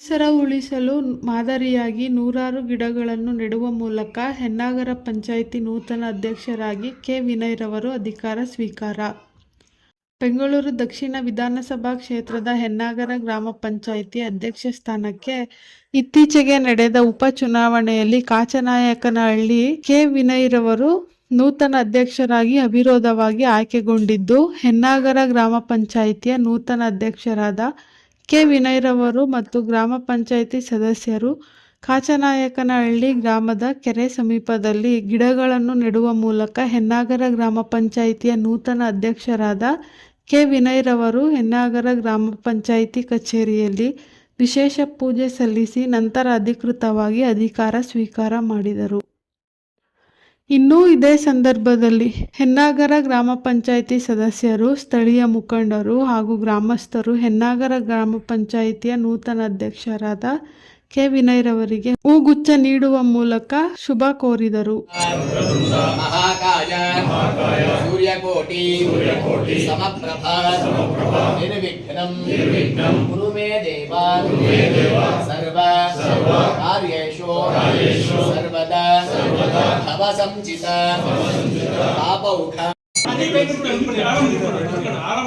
ಪರಿಸರ ಉಳಿಸಲು ಮಾದರಿಯಾಗಿ ನೂರಾರು ಗಿಡಗಳನ್ನು ನೆಡುವ ಮೂಲಕ ಹೆನ್ನಾಗರ ಪಂಚಾಯಿತಿ ನೂತನ ಅಧ್ಯಕ್ಷರಾಗಿ ಕೆ. ವಿನಯ್ರವರು ಅಧಿಕಾರ ಸ್ವೀಕಾರ. ಬೆಂಗಳೂರು ದಕ್ಷಿಣ ವಿಧಾನಸಭಾ ಕ್ಷೇತ್ರದ ಹೆನ್ನಾಗರ ಗ್ರಾಮ ಪಂಚಾಯಿತಿ ಅಧ್ಯಕ್ಷ ಸ್ಥಾನಕ್ಕೆ ಇತ್ತೀಚೆಗೆ ನಡೆದ ಉಪಚುನಾವಣೆಯಲ್ಲಿ ಕಾಚನಾಯಕನಹಳ್ಳಿ ಕೆ. ವಿನಯ್ರವರು ನೂತನ ಅಧ್ಯಕ್ಷರಾಗಿ ಅವಿರೋಧವಾಗಿ ಆಯ್ಕೆಗೊಂಡಿದ್ದು ಹೆನ್ನಾಗರ ಗ್ರಾಮ ಪಂಚಾಯಿತಿಯ ನೂತನ ಅಧ್ಯಕ್ಷರಾದ ಕೆ. ವಿನಯ್ರವರು ಮತ್ತು ಗ್ರಾಮ ಪಂಚಾಯಿತಿ ಸದಸ್ಯರು ಕಾಚನಾಯಕನಹಳ್ಳಿ ಗ್ರಾಮದ ಕೆರೆ ಸಮೀಪದಲ್ಲಿ ಗಿಡಗಳನ್ನು ನೆಡುವ ಮೂಲಕ ಹೆನ್ನಾಗರ ಗ್ರಾಮ ಪಂಚಾಯಿತಿಯ ನೂತನ ಅಧ್ಯಕ್ಷರಾದ ಕೆ. ವಿನಯ್ರವರು ಹೆನ್ನಾಗರ ಗ್ರಾಮ ಪಂಚಾಯಿತಿ ಕಚೇರಿಯಲ್ಲಿ ವಿಶೇಷ ಪೂಜೆ ಸಲ್ಲಿಸಿ ನಂತರ ಅಧಿಕೃತವಾಗಿ ಅಧಿಕಾರ ಸ್ವೀಕಾರ ಮಾಡಿದರು. ಇನ್ನು ಇದೇ ಸಂದರ್ಭದಲ್ಲಿ ಹೆನ್ನಾಗರ ಗ್ರಾಮ ಪಂಚಾಯಿತಿ ಸದಸ್ಯರು, ಸ್ಥಳೀಯ ಮುಖಂಡರು ಹಾಗೂ ಗ್ರಾಮಸ್ಥರು ಹೆನ್ನಾಗರ ಗ್ರಾಮ ಪಂಚಾಯಿತಿಯ ನೂತನ ಅಧ್ಯಕ್ಷರಾದ ಕೆ ವಿನಯ್ರವರಿಗೆ ಹೂಗುಚ್ಛ ನೀಡುವ ಮೂಲಕ ಶುಭ ಕೋರಿದರು. ಆರಾಮ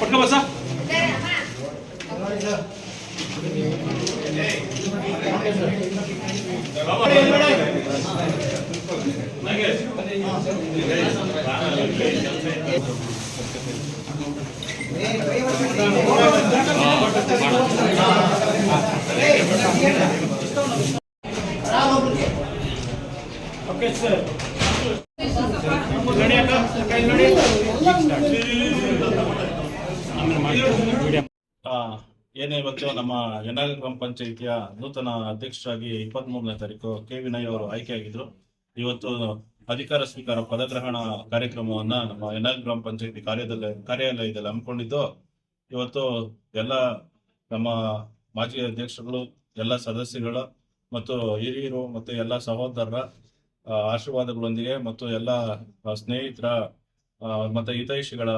ಪಟ್ಕೋಬ ಸರ್ ಓಕೆ ಸರ್ ಏನೇ ಇವತ್ತು ನಮ್ಮ ಯನಾಗ ಗ್ರಾಮ ಪಂಚಾಯಿತಿಯ ನೂತನ ಅಧ್ಯಕ್ಷರಾಗಿ ಇಪ್ಪತ್ತ್ ಮೂರನೇ ತಾರೀಕು ಕೆ ವಿನಯ್ ಅವರು ಆಯ್ಕೆಯಾಗಿದ್ರು. ಇವತ್ತು ಅಧಿಕಾರ ಸ್ವೀಕಾರ ಪದಗ್ರಹಣ ಕಾರ್ಯಕ್ರಮವನ್ನ ನಮ್ಮ ಎನ್ಆರ್ ಗ್ರಾಮ ಪಂಚಾಯಿತಿ ಕಾರ್ಯದಲ್ಲಿ, ಕಾರ್ಯಾಲಯದಲ್ಲಿ ಹಮ್ಮಿಕೊಂಡಿದ್ದು, ಇವತ್ತು ಎಲ್ಲ ನಮ್ಮ ಮಾಜಿ ಅಧ್ಯಕ್ಷರುಗಳು, ಎಲ್ಲ ಸದಸ್ಯಗಳು ಮತ್ತು ಹಿರಿಯರು ಮತ್ತು ಎಲ್ಲ ಸಹೋದರರ ಆಶೀರ್ವಾದಗಳೊಂದಿಗೆ ಮತ್ತು ಎಲ್ಲ ಸ್ನೇಹಿತರ ಮತ್ತೆ ಹಿತೈಷಿಗಳ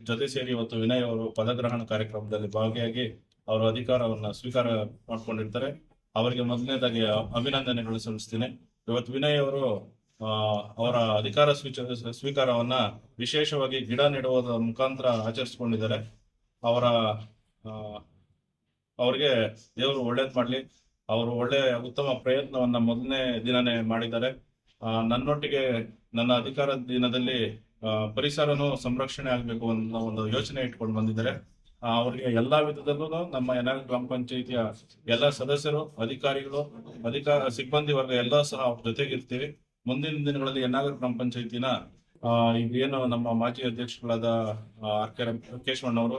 ಜೊತೆ ಸೇರಿ ಇವತ್ತು ವಿನಯ್ ಅವರು ಪದಗ್ರಹಣ ಕಾರ್ಯಕ್ರಮದಲ್ಲಿ ಭಾಗಿಯಾಗಿ ಅವರು ಅಧಿಕಾರವನ್ನ ಸ್ವೀಕಾರ ಮಾಡ್ಕೊಂಡಿರ್ತಾರೆ. ಅವರಿಗೆ ಮೊದಲನೇದಾಗಿ ಅಭಿನಂದನೆಗಳು ಸಲ್ಲಿಸ್ತೀನಿ. ಇವತ್ತು ವಿನಯ್ ಅವರು ಅವರ ಅಧಿಕಾರ ಸ್ವೀಕಾರವನ್ನ ವಿಶೇಷವಾಗಿ ಗಿಡ ನೆಡುವುದರ ಮುಖಾಂತರ ಆಚರಿಸ್ಕೊಂಡಿದ್ದಾರೆ. ಅವರ ಅವರಿಗೆ ದೇವರು ಒಳ್ಳೇದ್ ಮಾಡ್ಲಿ. ಅವರು ಒಳ್ಳೆ ಉತ್ತಮ ಪ್ರಯತ್ನವನ್ನ ಮೊದಲನೇ ದಿನನೇ ಮಾಡಿದ್ದಾರೆ. ನನ್ನೊಟ್ಟಿಗೆ ನನ್ನ ಅಧಿಕಾರ ದಿನದಲ್ಲಿ ಪರಿಸರನು ಸಂರಕ್ಷಣೆ ಆಗಬೇಕು ಅನ್ನೋ ಒಂದು ಯೋಚನೆ ಇಟ್ಕೊಂಡು ಬಂದಿದ್ದಾರೆ. ಅವರಿಗೆ ಎಲ್ಲಾ ವಿಧದಲ್ಲೂ ನಮ್ಮ ಯನಾಗ ಗ್ರಾಮ ಪಂಚಾಯಿತಿಯ ಎಲ್ಲ ಸದಸ್ಯರು, ಅಧಿಕಾರಿಗಳು ಅಧಿಕಾರ ಸಿಬ್ಬಂದಿ ವರ್ಗ ಎಲ್ಲ ಸಹ ಅವ್ರ ಜೊತೆಗಿರ್ತೀವಿ ಮುಂದಿನ ದಿನಗಳಲ್ಲಿ ಎನ್ನಾಗರ್ ಗ್ರಾಮ ಪಂಚಾಯಿತಿನ ಏನು ನಮ್ಮ ಮಾಜಿ ಅಧ್ಯಕ್ಷಗಳಾದ ಆರ್ ಕೆ ಕೇಶವಣ್ಣವರು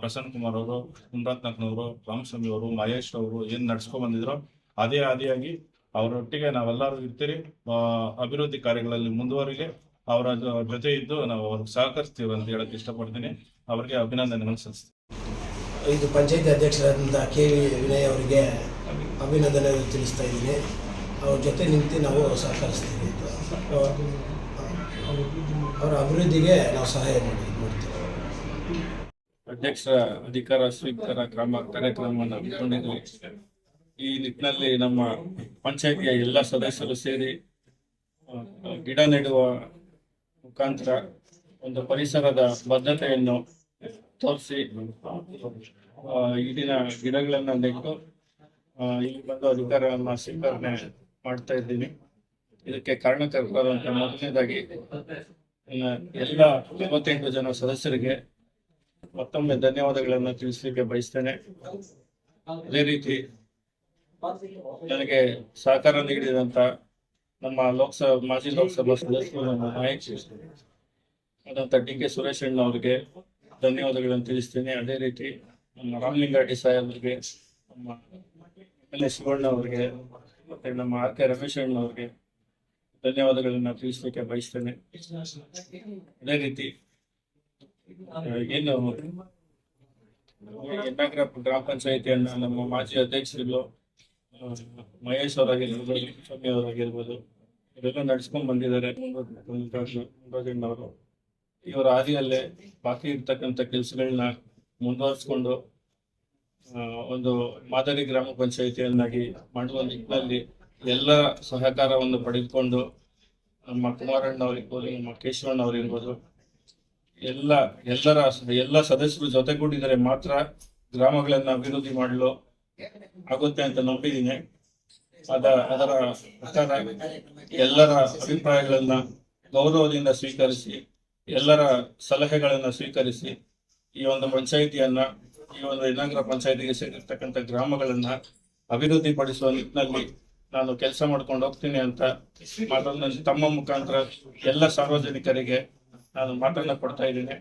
ಪ್ರಸನ್ನ ಕುಮಾರ್ ಅವರು ಕುಮರತ್ನಕ್ನವರು ರಾಮಸ್ವಾಮಿ ಅವರು, ಮಹೇಶ್ ಅವರು ಏನ್ ನಡ್ಸ್ಕೊಂಡ್ ಬಂದಿದ್ರು, ಅದೇ ಆದಿಯಾಗಿ ಅವರೊಟ್ಟಿಗೆ ನಾವೆಲ್ಲರೂ ಇರ್ತೀರಿ ಆ, ಅಭಿವೃದ್ಧಿ ಕಾರ್ಯಗಳಲ್ಲಿ ಮುಂದುವರಿಲಿ ಅವರ ಜೊತೆ ಇದ್ದು ನಾವು ಅವ್ರಿಗೆ ಸಹಕರಿಸ್ತೀವಿ ಅಂತ ಹೇಳಕ್ ಇಷ್ಟಪಡ್ತೀನಿ. ಅವರಿಗೆ ಅಭಿನಂದನೆಗಳು ಸಲ್ಲಿಸ್ತೀನಿ. ಇದು ಪಂಚಾಯತಿ ಅಧ್ಯಕ್ಷರಾದಂಥ ಕೆ ವಿ ವಿನಯ್ ಅವರಿಗೆ ಅಭಿನಂದನೆ ತಿಳಿಸ್ತಾ ಇದ್ದೀನಿ. ಅವ್ರ ಜೊತೆ ನಿಂತು ನಾವು ಸಹಕರಿಸ್ತೀವಿ ಅವರ ಅಭಿವೃದ್ಧಿಗೆ ನಾವು ಸಹಾಯ ಮಾಡಿ ಮಾಡ್ತೀವಿ. ಅಧ್ಯಕ್ಷರ ಅಧಿಕಾರ ಸ್ವೀಕಾರ ಕ್ರಮ ಕಾರ್ಯಕ್ರಮವನ್ನು ಹಮ್ಮಿಕೊಂಡಿದ್ವಿ ಈ ನಿಟ್ಟಿನಲ್ಲಿ ನಮ್ಮ ಪಂಚಾಯತಿಯ ಎಲ್ಲ ಸದಸ್ಯರು ಸೇರಿ ಗಿಡ ನೆಡುವ ಮುಖಾಂತರ ಒಂದು ಪರಿಸರದ ಬದ್ಧತೆಯನ್ನು ತೋರಿಸಿ ಇಲ್ಲಿನ ಗಿಡಗಳನ್ನು ನೆಟ್ಟು ಇಲ್ಲಿ ಬಂದು ಅಧಿಕಾರವನ್ನ ಸ್ವೀಕರಣೆ ಮಾಡ್ತಾ ಇದ್ದೀನಿ. ಇದಕ್ಕೆ ಕಾರಣಕರ್ತರಾದಂತ ಮೊದಲನೇದಾಗಿ ಎಲ್ಲ ಇಪ್ಪತ್ತೆಂಟು ಜನ ಸದಸ್ಯರಿಗೆ ಮತ್ತೊಮ್ಮೆ ಧನ್ಯವಾದಗಳನ್ನು ತಿಳಿಸಲಿಕ್ಕೆ ಬಯಸ್ತೇನೆ. ಅದೇ ರೀತಿ ನನಗೆ ಸಹಕಾರ ನೀಡಿದಂತ ನಮ್ಮ ಲೋಕಸಭಾ, ಮಾಜಿ ಲೋಕಸಭಾ ಸದಸ್ಯರು ನಮ್ಮ ನಾಯಕ ಡಿ ಕೆ ಸುರೇಶ್ ಅಣ್ಣ ಅವರಿಗೆ ಧನ್ಯವಾದಗಳನ್ನು ತಿಳಿಸ್ತೇನೆ. ಅದೇ ರೀತಿ ನಮ್ಮ ರಾಮಲಿಂಗಾಡಿ ಅವರಿಗೆ, ನಮ್ಮ ಎಲ್ ಶಿವಣ್ಣ ಅವರಿಗೆ ಮತ್ತೆ ನಮ್ಮ ಆರ್ ಕೆ ರಮೇಶ್ ಅಣ್ಣ ಅವರಿಗೆ ಧನ್ಯವಾದಗಳನ್ನ ತಿಳಿಸ್ಲಿಕ್ಕೆ ಬಯಸ್ತೇನೆ. ಅದೇ ರೀತಿ ಏನು ಯನ್ನಾಗರ ಗ್ರಾಮ ಪಂಚಾಯತಿಯನ್ನ ನಮ್ಮ ಮಾಜಿ ಅಧ್ಯಕ್ಷರುಗಳು ಮಹೇಶ್ ಅವರಾಗಿರ್ಬೋದು ಸ್ವಾಮಿ ಅವರಾಗಿರ್ಬೋದು ಇವರೆಲ್ಲ ನಡ್ಸ್ಕೊಂಡ್ ಬಂದಿದ್ದಾರೆ. ಅವರು ಇವರ ಹಾದಿಯಲ್ಲೇ ಬಾಕಿ ಇರ್ತಕ್ಕಂಥ ಕೆಲಸಗಳನ್ನ ಮುಂದುವರಿಸ್ಕೊಂಡು ಒಂದು ಮಾದರಿ ಗ್ರಾಮ ಪಂಚಾಯಿತಿಯನ್ನಾಗಿ ಮಾಡುವ ನಿಟ್ಟಿನಲ್ಲಿ ಎಲ್ಲ ಸಹಕಾರವನ್ನು ಪಡೆದುಕೊಂಡು, ನಮ್ಮ ಕುಮಾರಣ್ಣ ಅವರಿರ್ಬೋದು ನಮ್ಮ ಕೇಶವಣ್ಣ ಅವರಿರ್ಬೋದು ಎಲ್ಲ, ಎಲ್ಲರ, ಎಲ್ಲ ಸದಸ್ಯರು ಜೊತೆಗೂಡಿದರೆ ಮಾತ್ರ ಗ್ರಾಮಗಳನ್ನು ಅಭಿವೃದ್ಧಿ ಮಾಡಲು ಆಗುತ್ತೆ ಅಂತ ನಂಬಿದ್ದೀನಿ ಅದ, ಅದರ ಪ್ರಕಾರ ಎಲ್ಲರ ಅಭಿಪ್ರಾಯಗಳನ್ನ ಗೌರವದಿಂದ ಸ್ವೀಕರಿಸಿ, ಎಲ್ಲರ ಸಲಹೆಗಳನ್ನ ಸ್ವೀಕರಿಸಿ, ಈ ಒಂದು ಪಂಚಾಯಿತಿಯನ್ನ, ಈ ಒಂದು ಇನ್ನಾಗ್ರ ಪಂಚಾಯಿತಿಗೆ ಸೇರಿರ್ತಕ್ಕಂಥ ಗ್ರಾಮಗಳನ್ನ ಅಭಿವೃದ್ಧಿ ಪಡಿಸುವ ನಿಟ್ಟಿನಲ್ಲಿ ನಾನು ಕೆಲಸ ಮಾಡ್ಕೊಂಡು ಹೋಗ್ತೀನಿ ಅಂತ ಮಾತನ್ನ ತಮ್ಮ ಮುಖಾಂತರ ಎಲ್ಲ ಸಾರ್ವಜನಿಕರಿಗೆ ನಾನು ಮಾತನ್ನ ಕೊಡ್ತಾ ಇದ್ದೀನಿ.